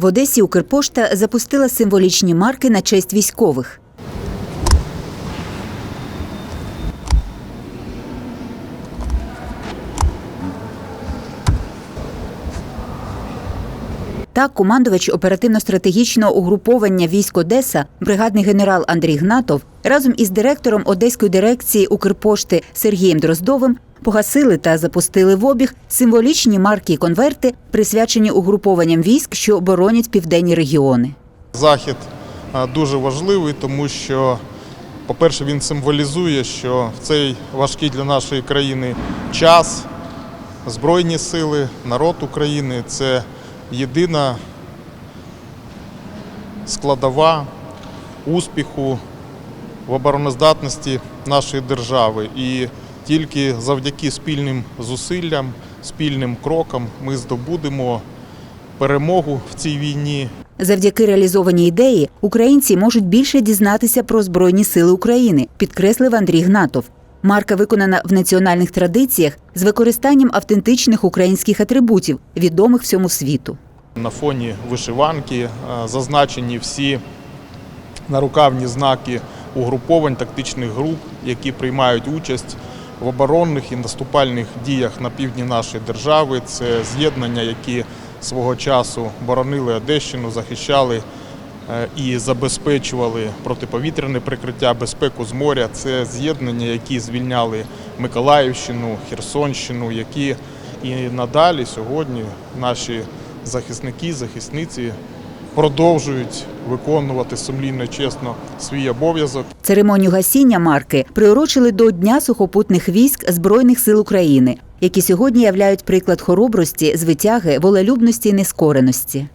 В Одесі Укрпошта запустила символічні марки на честь військових. Так, командувач оперативно-стратегічного угруповання військ Одеса, бригадний генерал Андрій Гнатов, разом із директором Одеської дирекції Укрпошти Сергієм Дроздовим погасили та запустили в обіг символічні марки і конверти, присвячені угрупованням військ, що оборонять південні регіони. Захід дуже важливий, тому що, по-перше, він символізує, що в цей важкий для нашої країни час Збройні сили, народ України це єдина складова успіху в обороноздатності нашої держави. І тільки завдяки спільним зусиллям, спільним крокам ми здобудемо перемогу в цій війні. Завдяки реалізованій ідеї українці можуть більше дізнатися про збройні сили України, підкреслив Андрій Гнатов. Марка виконана в національних традиціях з використанням автентичних українських атрибутів, відомих всьому світу. На фоні вишиванки е, зазначені всі нарукавні знаки угруповань тактичних груп, які приймають участь в оборонних і наступальних діях на півдні нашої держави. Це з'єднання, які свого часу боронили Одещину, захищали і забезпечували протиповітряне прикриття, безпеку з моря. Це з'єднання, які звільняли Миколаївщину, Херсонщину, які і надалі сьогодні наші захисники, захисниці продовжують виконувати сумлінно, чесно свій обов'язок. Церемонію гасіння марки приурочили до Дня сухопутних військ Збройних сил України, які сьогодні являють приклад хоробрості, звитяги, волелюбності і нескореності.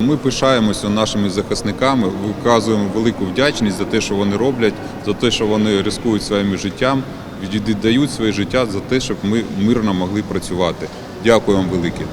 Ми пишаємося нашими захисниками, виказуємо велику вдячність за те, що вони роблять, за те, що вони рискують своїм життям, віддають своє життя за те, щоб ми мирно могли працювати. Дякую вам велике.